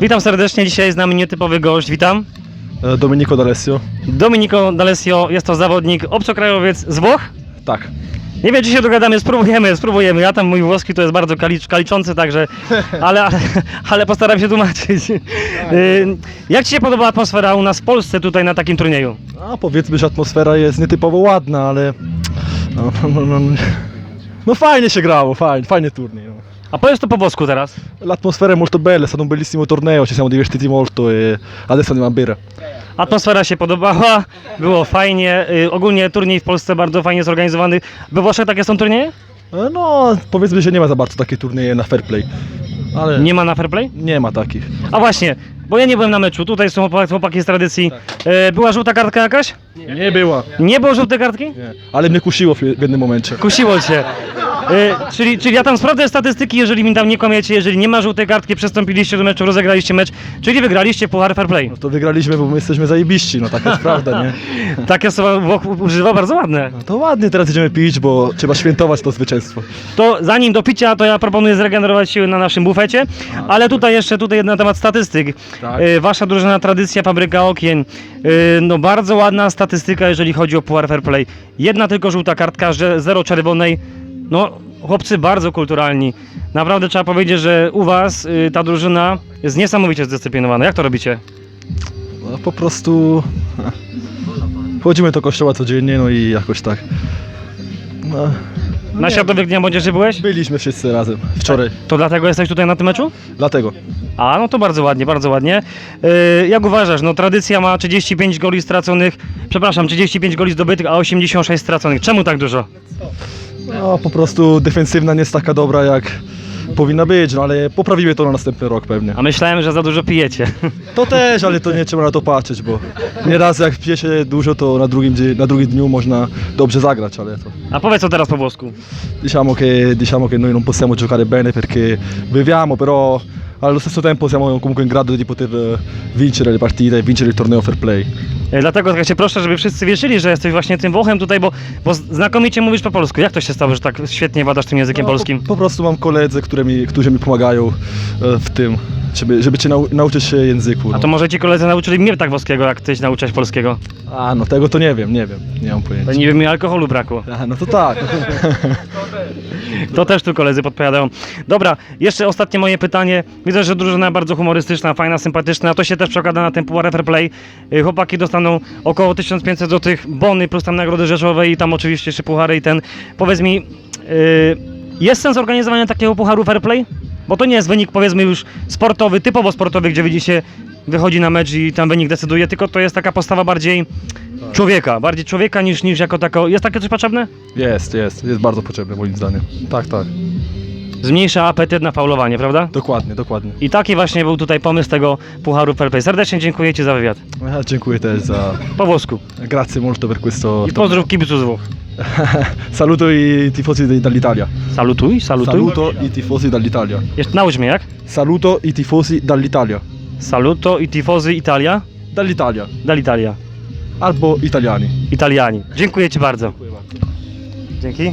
Witam serdecznie, dzisiaj z nami nietypowy gość, witam. E, Domenico D'Alessio. Domenico D'Alessio, jest to zawodnik, obcokrajowiec z Włoch. Tak. Nie wiem, czy się dogadamy, spróbujemy, spróbujemy. Ja tam mój włoski to jest bardzo kalicz, kaliczący, także, ale, ale, ale postaram się tłumaczyć. Y, Jak Ci się podoba atmosfera u nas w Polsce tutaj na takim turnieju? A powiedzmy, że atmosfera jest nietypowo ładna, ale... No, no, no, no, no fajnie się grało, fajnie, fajny turniej. A powiedz to po włosku teraz. L'atmosfera è molto bella, è stato un bellissimo torneo, ci siamo divertiti molto e adesso andiamo a bere. Atmosfera się podobała, było fajnie. Y, Ogólnie turniej w Polsce bardzo fajnie zorganizowany. We Włoszech takie są turnieje? E, No, powiedzmy, że nie ma za bardzo takich turnieje na fair play. Ale Nie ma na fair play? nie ma takich. A właśnie, bo ja nie byłem na meczu, tutaj są chłopaki- chłopaki z tradycji. E, Była żółta kartka jakaś? Nie była. Nie było żółtej kartki? Nie. Ale mnie kusiło w w jednym momencie. Kusiło cię. E, czyli, czyli ja tam sprawdzę statystyki, jeżeli mi tam nie kłamiecie, jeżeli nie ma żółtej kartki, przystąpiliście do meczu, rozegraliście mecz, czyli wygraliście Puchar Fair Play. No to wygraliśmy, bo my jesteśmy zajebiści, no taka jest prawda, nie? Takie słowa Włoch używa bardzo ładne. No to ładnie teraz idziemy pić, bo trzeba świętować to zwycięstwo. To zanim do picia, to ja proponuję zregenerować siły na naszym bufecie, ale tutaj jeszcze tutaj na temat statystyk. Tak. E, Wasza drużyna Tradycja, Fabryka Okien, e, no bardzo ładna statystyka, jeżeli chodzi o Puchar Fair Play. Jedna tylko żółta kartka, że zero czerwonej. No, chłopcy bardzo kulturalni. Naprawdę trzeba powiedzieć, że u Was y, ta drużyna jest niesamowicie zdyscyplinowana. Jak to robicie? No, po prostu chodzimy do kościoła codziennie, no i jakoś tak. No, Na Światowych Dniach Młodzieży byłeś? byliśmy wszyscy razem wczoraj, To dlatego jesteś tutaj na tym meczu? dlatego. A, no to bardzo ładnie, bardzo ładnie. Yy, jak uważasz, no tradycja ma 35 goli straconych, przepraszam, 35 goli zdobytych, a 86 straconych. Czemu tak dużo? No po prostu defensywna nie jest taka dobra jak powinna być, no ale poprawimy to na następny rok pewnie. A myślałem, że za dużo pijecie. To też, ale to nie trzeba na to patrzeć, bo nieraz jak pije się dużo, to na drugim, dzie- na drugim dniu można dobrze zagrać, ale to... A powiedz co teraz po włosku. Diciamo che, diciamo che noi non possiamo giocare bene perché beviamo, però allo stesso tempo siamo comunque in grado di poter eh, vincere le partite e vincere il torneo fair play. Yy, dlatego tak się proszę, żeby wszyscy wierzyli, że jesteś właśnie tym Włochem tutaj, bo, bo znakomicie mówisz po polsku. Jak to się stało, że tak świetnie wadasz tym językiem No, polskim? Po, po prostu mam koledzy, które mi, którzy mi pomagają e, w tym, żeby, żeby cię nau, nauczyć się języku. A No. to może ci koledzy nauczyli mnie tak włoskiego, jak tyś nauczyłeś polskiego. A, no tego to nie wiem, nie wiem, nie mam pojęcia. To niby mi alkoholu brakło. A, no to tak. To też tu koledzy podpowiadają. Dobra, jeszcze ostatnie moje pytanie. Widzę, że drużyna bardzo humorystyczna, fajna, sympatyczna. To się też przekłada na ten Fair Play. Y, Chłopaki dostaną około 1500 zł bony plus tam nagrody rzeszowe i tam oczywiście jeszcze puchary i ten. Powiedz mi, y, jest sens organizowania takiego Pucharu Fair Play? Bo to nie jest wynik powiedzmy już sportowy, typowo sportowy, gdzie widzicie wychodzi na mecz i tam wynik decyduje, tylko to jest taka postawa bardziej człowieka, bardziej człowieka niż, niż jako tako. Jest takie coś potrzebne? Jest, jest, jest bardzo potrzebny moim zdaniem. Tak, tak. Zmniejsza apetyt na faulowanie, prawda? Dokładnie, dokładnie. I taki właśnie był tutaj pomysł tego Pucharu Fair Play. Serdecznie dziękuję Ci za wywiad. Ja dziękuję też za... Po włosku. Grazie molto per questo... I pozdrów kibiców z Włoch. Saluto i tifosi de- dall'Italia. Salutuj, salutuj. Saluto i tifosi dall'Italia. Jeszcze naucz mnie jak? Saluto i tifosi dall'Italia. Saluto i tifozy Italia. Dall'Italia. Dall'Italia. Albo italiani. Italiani. Dziękuję Ci bardzo. Dzięki.